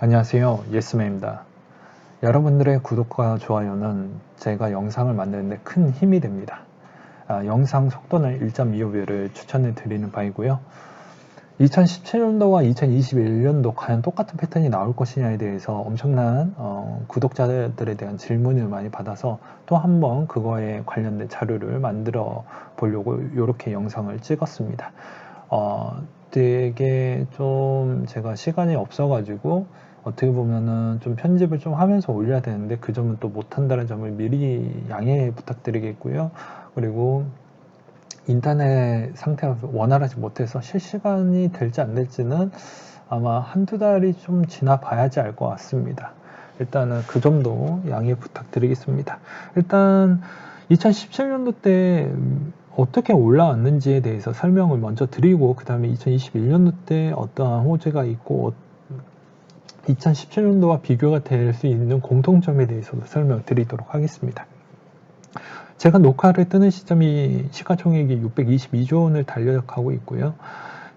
안녕하세요. 예스맨입니다. 여러분들의 구독과 좋아요는 제가 영상을 만드는데 큰 힘이 됩니다. 아, 영상 속도는 1.25배를 추천해 드리는 바이고요. 2017년도와 2021년도 과연 똑같은 패턴이 나올 것이냐에 대해서 엄청난 어, 구독자들에 대한 질문을 많이 받아서 또 한번 그거에 관련된 자료를 만들어 보려고 이렇게 영상을 찍었습니다. 어, 되게 좀 제가 시간이 없어가지고 어떻게 보면은 좀 편집을 좀 하면서 올려야 되는데 그 점은 또 못한다는 점을 미리 양해 부탁드리겠고요. 그리고 인터넷 상태가 원활하지 못해서 실시간이 될지 안 될지는 아마 한두 달이 좀 지나 봐야지 알 것 같습니다. 일단은 그 점도 양해 부탁드리겠습니다. 일단 2017년도 때 어떻게 올라왔는지에 대해서 설명을 먼저 드리고 그 다음에 2021년도 때 어떠한 호재가 있고 2017년도와 비교가 될 수 있는 공통점에 대해서도 설명드리도록 하겠습니다. 제가 녹화를 뜨는 시점이 시가총액이 622조 원을 달려가고 있고요.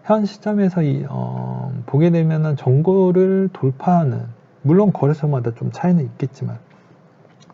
현 시점에서 이, 어, 보게 되면 정고를 돌파하는 물론 거래소마다 좀 차이는 있겠지만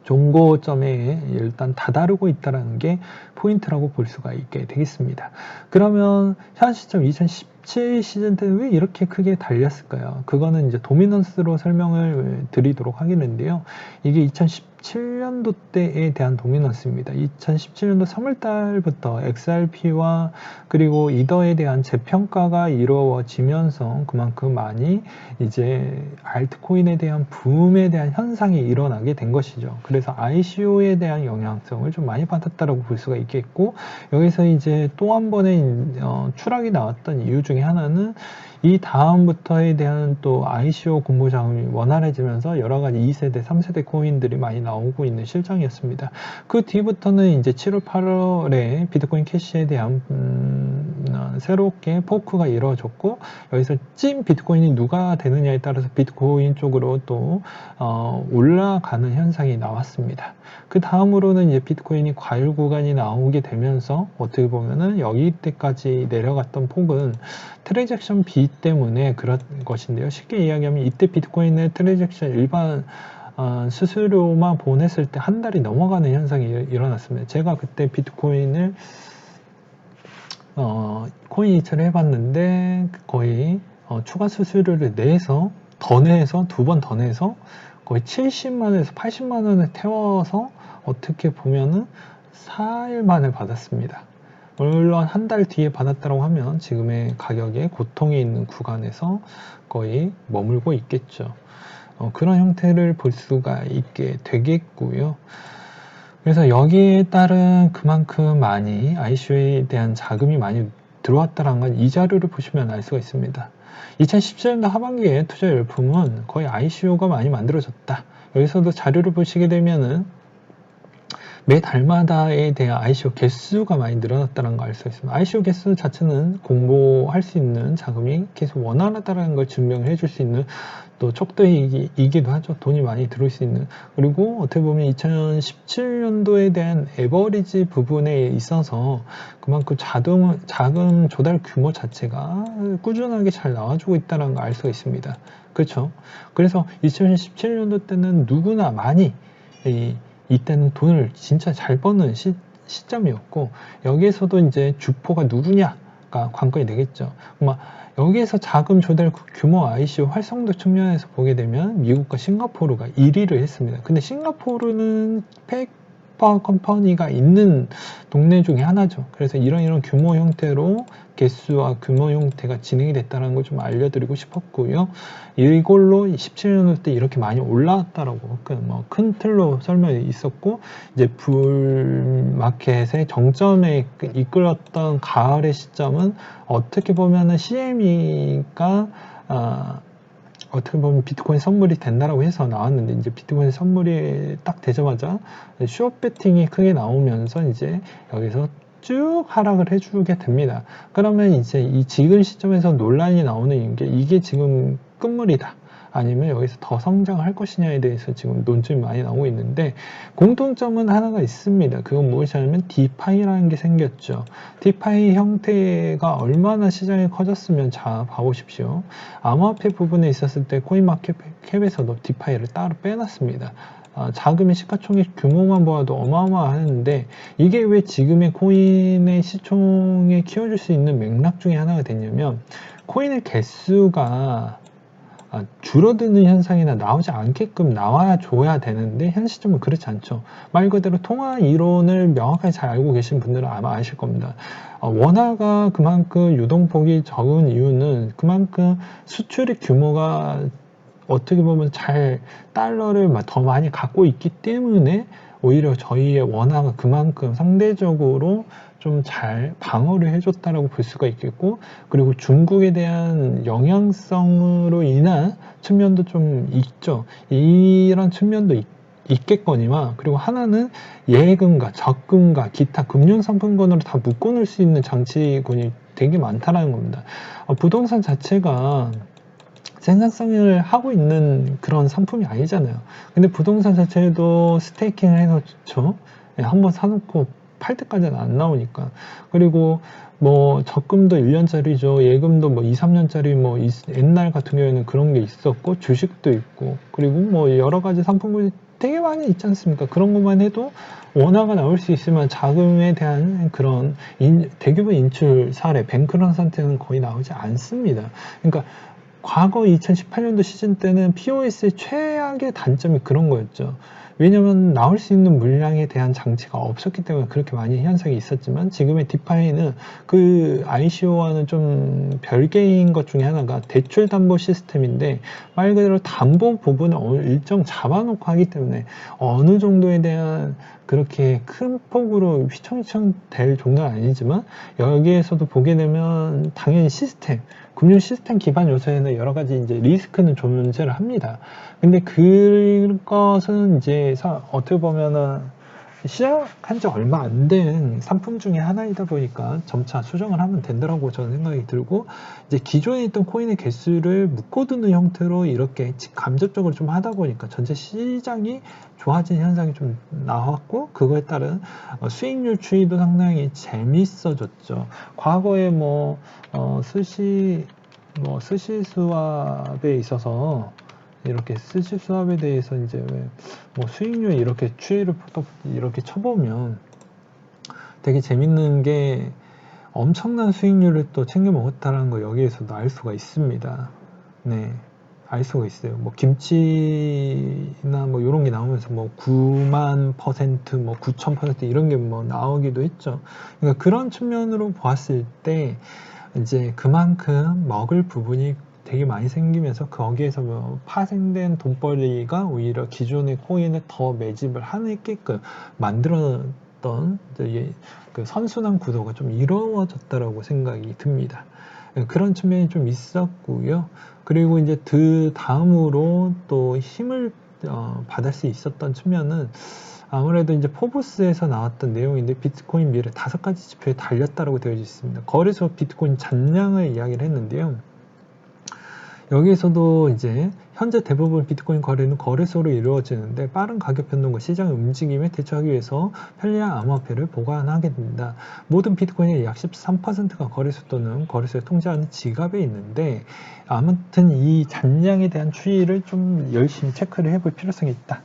종고점에 일단 다다르고 있다는 게 포인트라고 볼 수가 있게 되겠습니다. 그러면 현 시점 2017 시즌 때는 왜 이렇게 크게 달렸을까요? 그거는 이제 도미넌스로 설명을 드리도록 하겠는데요. 이게 2017 년도 때에 대한 도미넌스입니다. 2017년도 3월 달부터 XRP와 그리고 이더에 대한 재평가가 이루어지면서 그만큼 많이 이제 알트코인에 대한 붐에 대한 현상이 일어나게 된 것이죠. 그래서 ICO에 대한 영향성을 좀 많이 받았다라고 볼 수가 있겠고 여기서 이제 또 한 번의 어, 추락이 나왔던 이유 중에 하나는 이 다음부터에 대한 또 ICO 공모 자금이 원활해지면서 여러 가지 2세대, 3세대 코인들이 많이 나 오고 있는 실정이었습니다. 그 뒤부터는 이제 7월, 8월에 비트코인 캐시에 대한 음, 어, 새롭게 포크가 이루어졌고 여기서 찐 비트코인이 누가 되느냐에 따라서 비트코인 쪽으로 또 어, 올라가는 현상이 나왔습니다. 그 다음으로는 이제 비트코인이 과열 구간이 나오게 되면서 어떻게 보면은 여기 때까지 내려갔던 폭은 트랜잭션 비 때문에 그런 것인데요. 쉽게 이야기하면 이때 비트코인의 트랜잭션 일반 어, 수수료만 보냈을 때 한 달이 넘어가는 현상이 일어났습니다. 제가 그때 비트코인을 어, 코인 이체를 해봤는데 거의 어, 추가 수수료를 내서 더 내서 두 번 더 내서 거의 70만원에서 80만원을 태워서 어떻게 보면은 4일 만에 받았습니다. 물론 한 달 뒤에 받았다고 하면 지금의 가격에 고통이 있는 구간에서 거의 머물고 있겠죠. 어, 그런 형태를 볼 수가 있게 되겠고요. 그래서 여기에 따른 그만큼 많이 ICO에 대한 자금이 많이 들어왔다는 건 이 자료를 보시면 알 수가 있습니다. 2017년도 하반기에 투자 열풍은 거의 ICO가 많이 만들어졌다. 여기서도 자료를 보시게 되면은 매 달마다에 대한 ICO 개수가 많이 늘어났다는 걸 알 수 있습니다. ICO 개수 자체는 공모할 수 있는 자금이 계속 원활하다는 걸 증명해 줄 수 있는 또 척도이기도 하죠. 돈이 많이 들어올 수 있는. 그리고 어떻게 보면 2017년도에 대한 에버리지 부분에 있어서 그만큼 자동, 자금 조달 규모 자체가 꾸준하게 잘 나와주고 있다는 걸 알 수가 있습니다. 그렇죠. 그래서 2017년도 때는 누구나 많이 이 이때는 돈을 진짜 잘 버는 시, 시점이었고 여기에서도 이제 주포가 누구냐가 관건이 되겠죠. 막 여기에서 자금 조달 규모 ICO 활성도 측면에서 보게 되면 미국과 싱가포르가 1위를 했습니다. 근데 싱가포르는 팩 슈퍼 컴퍼니가 있는 동네 중에 하나죠. 그래서 이런 이런 규모 형태로 개수와 규모 형태가 진행이 됐다는 걸 좀 알려드리고 싶었고요. 이걸로 17년도 때 이렇게 많이 올라왔다라고 뭐큰 틀로 설명이 있었고 이제 불마켓의 정점에 이끌었던 가을의 시점은 어떻게 보면은 CME가 아, 어떻게 보면 비트코인 선물이 된다라고 해서 나왔는데 이제 비트코인 선물이 딱 되자마자 슈업 배팅이 크게 나오면서 이제 여기서 쭉 하락을 해주게 됩니다. 그러면 이제 이 지금 시점에서 논란이 나오는 게 이게 지금 끝물이다. 아니면 여기서 더 성장할 것이냐에 대해서 지금 논점이 많이 나오고 있는데 공통점은 하나가 있습니다. 그건 무엇이냐면 디파이라는 게 생겼죠. 디파이 형태가 얼마나 시장이 커졌으면 자 봐보십시오. 암호화폐 부분에 있었을 때 코인마켓캡에서도 디파이를 따로 빼놨습니다. 어, 자금의 시가총액 규모만 보아도 어마어마하는데 이게 왜 지금의 코인의 시총에 키워줄 수 있는 맥락 중에 하나가 됐냐면 코인의 개수가 아, 줄어드는 현상이나 나오지 않게끔 나와야 줘야 되는데 현 시점은 그렇지 않죠. 말 그대로 통화 이론을 명확하게 잘 알고 계신 분들은 아마 아실 겁니다. 어, 원화가 그만큼 유동폭이 적은 이유는 그만큼 수출의 규모가 어떻게 보면 잘 달러를 더 많이 갖고 있기 때문에 오히려 저희의 원화가 그만큼 상대적으로 좀 잘 방어를 해줬다라고 볼 수가 있겠고 그리고 중국에 대한 영향성으로 인한 측면도 좀 있죠. 이런 측면도 있, 있겠거니와 그리고 하나는 예금과 적금과 기타 금융상품권으로 다 묶어놓을 수 있는 장치군이 되게 많다라는 겁니다. 어, 부동산 자체가 생산성을 하고 있는 그런 상품이 아니잖아요. 근데 부동산 자체도 스테이킹을 해놓죠. 네, 한번 사놓고 팔 때까지는 안 나오니까. 그리고 뭐 적금도 1년짜리죠. 예금도 뭐 2, 3년짜리 뭐 옛날 같은 경우에는 그런 게 있었고 주식도 있고 그리고 뭐 여러 가지 상품들이 되게 많이 있지 않습니까? 그런 것만 해도 원화가 나올 수 있으면 자금에 대한 그런 인, 대규모 인출 사례, 뱅크런 상태는 거의 나오지 않습니다. 그러니까 과거 2018년도 시즌 때는 POS의 최악의 단점이 그런 거였죠. 왜냐면 나올 수 있는 물량에 대한 장치가 없었기 때문에 그렇게 많이 현상이 있었지만 지금의 디파이는 그 ICO와는 좀 별개인 것 중에 하나가 대출 담보 시스템인데 말 그대로 담보 부분을 일정 잡아놓고 하기 때문에 어느 정도에 대한 그렇게 큰 폭으로 휘청휘청 될 정도는 아니지만 여기에서도 보게 되면 당연히 시스템 금융 시스템 기반 요소에는 여러 가지 이제 리스크는 존재를 합니다. 근데 그것은 이제 어떻게 보면은 시작한 지 얼마 안 된 상품 중에 하나이다 보니까 점차 수정을 하면 된다라고 저는 생각이 들고 이제 기존에 있던 코인의 개수를 묶어두는 형태로 이렇게 감접적으로 좀 하다 보니까 전체 시장이 좋아진 현상이 좀 나왔고 그거에 따른 어, 수익률 추이도 상당히 재밌어졌죠. 과거에 뭐 어, 스시 뭐 스시 수압에 있어서 이렇게 스시 수압에 대해서 이제 뭐 수익률 이렇게 추이를 이렇게 쳐보면 되게 재밌는 게 엄청난 수익률을 또 챙겨 먹었다는 거 여기에서도 알 수가 있습니다. 네. 알 수가 있어요. 뭐 김치나 뭐 이런 게 나오면서 뭐 9만 퍼센트, 뭐 9천 퍼센트 이런 게 뭐 나오기도 했죠. 그러니까 그런 측면으로 보았을 때 이제 그만큼 먹을 부분이 되게 많이 생기면서 거기에서 뭐 파생된 돈벌이가 오히려 기존의 코인을 더 매집을 하게끔 만들었던 그 선순환 구도가 좀 이루어졌다라고 생각이 듭니다. 그런 측면이 좀 있었고요. 그리고 이제 그 다음으로 또 힘을 어, 받을 수 있었던 측면은 아무래도 이제 포브스에서 나왔던 내용인데 비트코인 미래 다섯 가지 지표에 달렸다고 되어 있습니다. 거래소 비트코인 잔량을 이야기를 했는데요. 여기에서도 이제 현재 대부분 비트코인 거래는 거래소로 이루어지는데 빠른 가격 변동과 시장의 움직임에 대처하기 위해서 편리한 암호화폐를 보관하게 됩니다. 모든 비트코인의 약 13%가 거래소 또는 거래소에 통제하는 지갑에 있는데 아무튼 이 잔량에 대한 추이를 좀 열심히 체크를 해볼 필요성이 있다.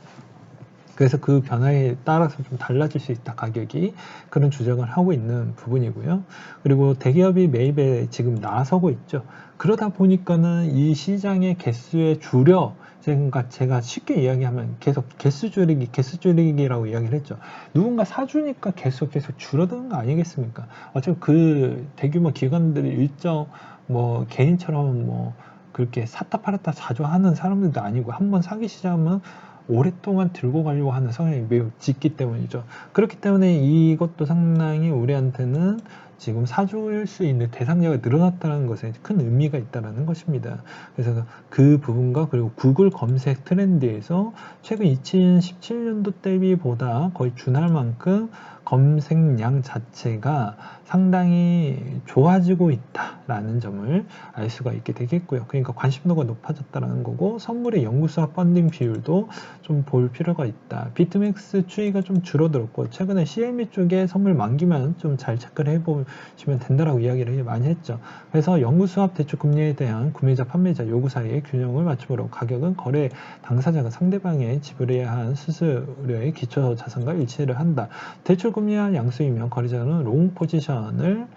그래서 그 변화에 따라서 좀 달라질 수 있다 가격이 그런 주장을 하고 있는 부분이고요. 그리고 대기업이 매입에 지금 나서고 있죠. 그러다 보니까는 이 시장의 개수에 줄여 제가, 제가 쉽게 이야기하면 계속 개수 줄이기, 개수 줄이기라고 이야기를 했죠. 누군가 사주니까 개수 계속 줄어드는 거 아니겠습니까? 어차피 그 대규모 기관들이 일정 뭐 개인처럼 뭐 그렇게 샀다 팔았다 자주 하는 사람들도 아니고 한 번 사기 시작하면 오랫동안 들고 가려고 하는 성향이 매우 짙기 때문이죠. 그렇기 때문에 이것도 상당히 우리한테는 지금 사줄 수 있는 대상자가 늘어났다는 것에 큰 의미가 있다는 것입니다. 그래서 그 부분과 그리고 구글 검색 트렌드에서 최근 2017년도 대비보다 거의 준할 만큼 검색량 자체가 상당히 좋아지고 있다라는 점을 알 수가 있게 되겠고요. 그러니까 관심도가 높아졌다는 거고 선물의 연구수와 펀딩 비율도 좀 볼 필요가 있다. 비트맥스 추이가 좀 줄어들었고 최근에 CME 쪽에 선물 만기면 좀 잘 체크를 해보시면 된다라고 이야기를 많이 했죠. 그래서 연구수합 대출 금리에 대한 구매자 판매자 요구 사이의 균형을 맞춤으로 가격은 거래 당사자가 상대방에 지불해야 한 수수료의 기초 자산과 일치를 한다. 대출 금리와 양수이면 거래자는 롱 포지션 을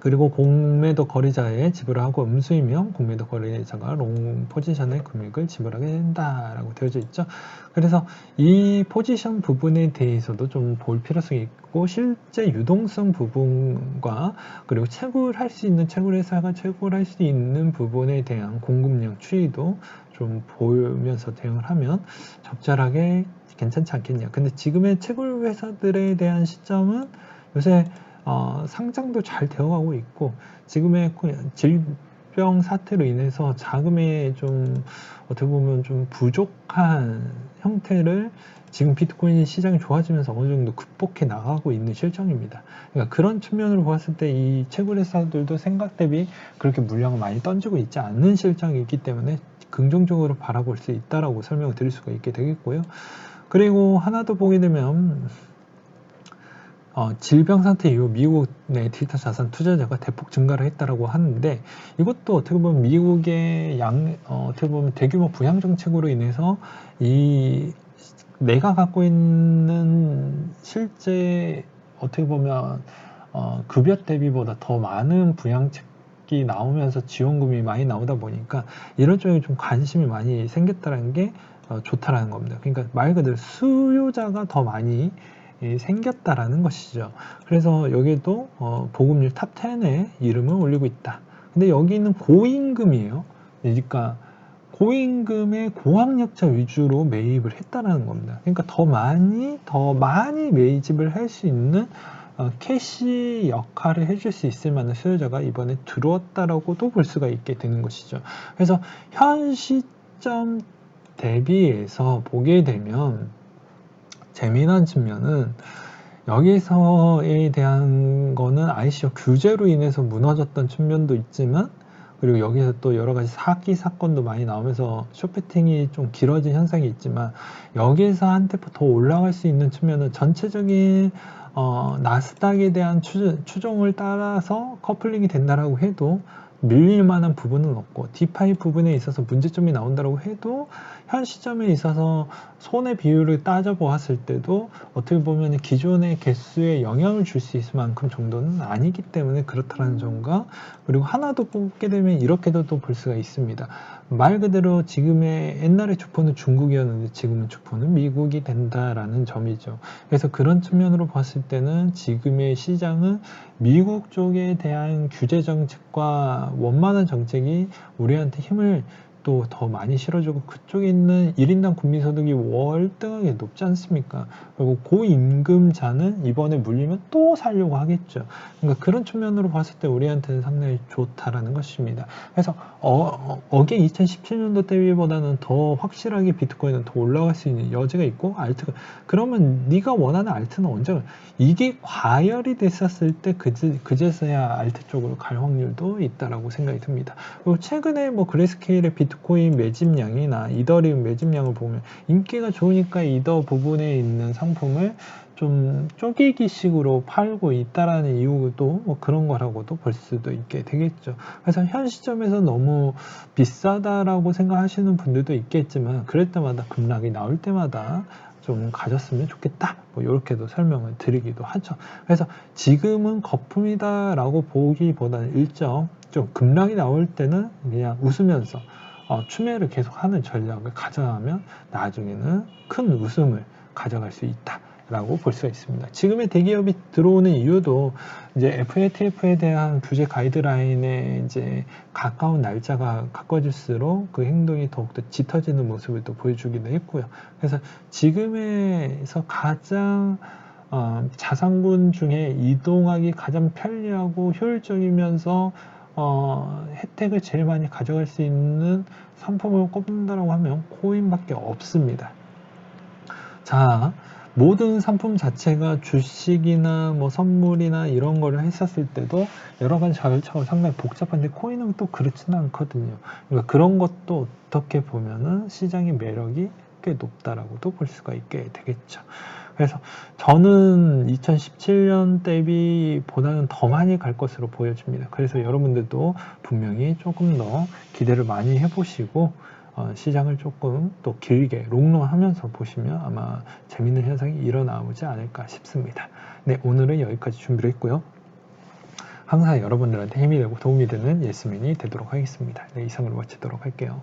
그리고 공매도 거래자의 지불을 하고 음수이면 공매도 거래자가 롱 포지션의 금액을 지불하게 된다라고 되어져 있죠. 그래서 이 포지션 부분에 대해서도 좀 볼 필요성이 있고 실제 유동성 부분과 그리고 채굴 할 수 있는 채굴 회사가 채굴할 수 있는 부분에 대한 공급량 추이도 좀 보면서 대응을 하면 적절하게 괜찮지 않겠냐. 근데 지금의 채굴 회사들에 대한 시점은 요새 어, 상장도 잘 되어가고 있고 지금의 질병 사태로 인해서 자금에 좀 어떻게 보면 좀 부족한 형태를 지금 비트코인 시장이 좋아지면서 어느 정도 극복해 나가고 있는 실정입니다. 그러니까 그런 측면으로 봤을 때 이 채굴 회사들도 생각 대비 그렇게 물량을 많이 던지고 있지 않는 실정이 있기 때문에 긍정적으로 바라볼 수 있다라고 설명을 드릴 수가 있게 되겠고요. 그리고 하나 더 보게 되면 어, 질병 상태 이후 미국 내 디지털 자산 투자자가 대폭 증가를 했다라고 하는데 이것도 어떻게 보면 미국의 양 어, 떻게 보면 대규모 부양 정책으로 인해서 이 내가 갖고 있는 실제 어떻게 보면 어, 급여 대비보다 더 많은 부양책 이 나오면서 지원금이 많이 나오다 보니까 이런 쪽에 좀 관심이 많이 생겼다는 게 어, 좋다라는 겁니다. 그러니까 말 그대로 수요자가 더 많이 예, 생겼다라는 것이죠. 그래서 여기도 어, 보급률 탑 10에 이름을 올리고 있다. 근데 여기는 고임금이에요. 그러니까 고임금의 고학력자 위주로 매입을 했다라는 겁니다. 그러니까 더 많이 더 많이 매집을 할 수 있는 어, 캐시 역할을 해줄 수 있을 만한 수요자가 이번에 들어왔다라고도 볼 수가 있게 되는 것이죠. 그래서 현 시점 대비해서 보게 되면 재미난 측면은 여기서에 대한 거는 ICO 규제로 인해서 무너졌던 측면도 있지만 그리고 여기서 또 여러 가지 사기 사건도 많이 나오면서 쇼패팅이 좀 길어진 현상이 있지만 여기에서 한 테프 더 올라갈 수 있는 측면은 전체적인 어, 나스닥에 대한 추, 추종을 따라서 커플링이 된다라고 해도 밀릴 만한 부분은 없고 디파이 부분에 있어서 문제점이 나온다고 해도 현 시점에 있어서 손해 비율을 따져 보았을 때도 어떻게 보면 기존의 개수에 영향을 줄 수 있을 만큼 정도는 아니기 때문에 그렇다는 점과 그리고 하나 더 뽑게 되면 이렇게도 또 볼 수가 있습니다. 말 그대로 지금의 옛날의 주포는 중국이었는데 지금은 주포는 미국이 된다라는 점이죠. 그래서 그런 측면으로 봤을 때는 지금의 시장은 미국 쪽에 대한 규제 정책과 원만한 정책이 우리한테 힘을 또더 많이 실어주고 그쪽에 있는 1인당 국민소득이 월등하게 높지 않습니까? 그리고 고임금자는 이번에 물리면 또 살려고 하겠죠. 그러니까 그런 측면으로 봤을 때 우리한테는 상당히 좋다라는 것입니다. 그래서 어, 어게 2017년도 대비보다는 더 확실하게 비트코인은 더 올라갈 수 있는 여지가 있고 알트가 그러면 네가 원하는 알트는 언제 이게 과열이 됐었을 때 그제, 그제서야 알트 쪽으로 갈 확률도 있다라고 생각이 듭니다. 그리고 최근에 뭐 그레스케일의 비트 비트코인 매집량이나 이더리움 매집량을 보면 인기가 좋으니까 이더 부분에 있는 상품을 좀 쪼개기식으로 팔고 있다라는 이유도 뭐 그런 거라고도 볼 수도 있게 되겠죠. 그래서 현 시점에서 너무 비싸다라고 생각하시는 분들도 있겠지만 그럴 때마다 급락이 나올 때마다 좀 가졌으면 좋겠다. 뭐 이렇게도 설명을 드리기도 하죠. 그래서 지금은 거품이다라고 보기보다는 일정 좀 급락이 나올 때는 그냥 웃으면서 어, 추매를 계속하는 전략을 가져가면 나중에는 큰 웃음을 가져갈 수 있다. 라고 볼 수가 있습니다. 지금의 대기업이 들어오는 이유도 이제 FATF에 대한 규제 가이드라인에 이제 가까운 날짜가 가까워질수록 그 행동이 더욱더 짙어지는 모습을 또 보여주기도 했고요. 그래서 지금에서 가장 어, 자산군 중에 이동하기 가장 편리하고 효율적이면서 어, 혜택을 제일 많이 가져갈 수 있는 상품을 꼽는다라고 하면 코인밖에 없습니다. 자, 모든 상품 자체가 주식이나 뭐 선물이나 이런 거를 했었을 때도 여러 가지 절차가 상당히 복잡한데 코인은 또 그렇지는 않거든요. 그러니까 그런 것도 어떻게 보면은 시장의 매력이 꽤 높다라고도 볼 수가 있게 되겠죠. 그래서 저는 2017년 대비보다는 더 많이 갈 것으로 보여집니다. 그래서 여러분들도 분명히 조금 더 기대를 많이 해보시고 어, 시장을 조금 또 길게 롱롱 하면서 보시면 아마 재밌는 현상이 일어나오지 않을까 싶습니다. 네, 오늘은 여기까지 준비를 했고요. 항상 여러분들한테 힘이 되고 도움이 되는 예스민이 되도록 하겠습니다. 네, 이상으로 마치도록 할게요.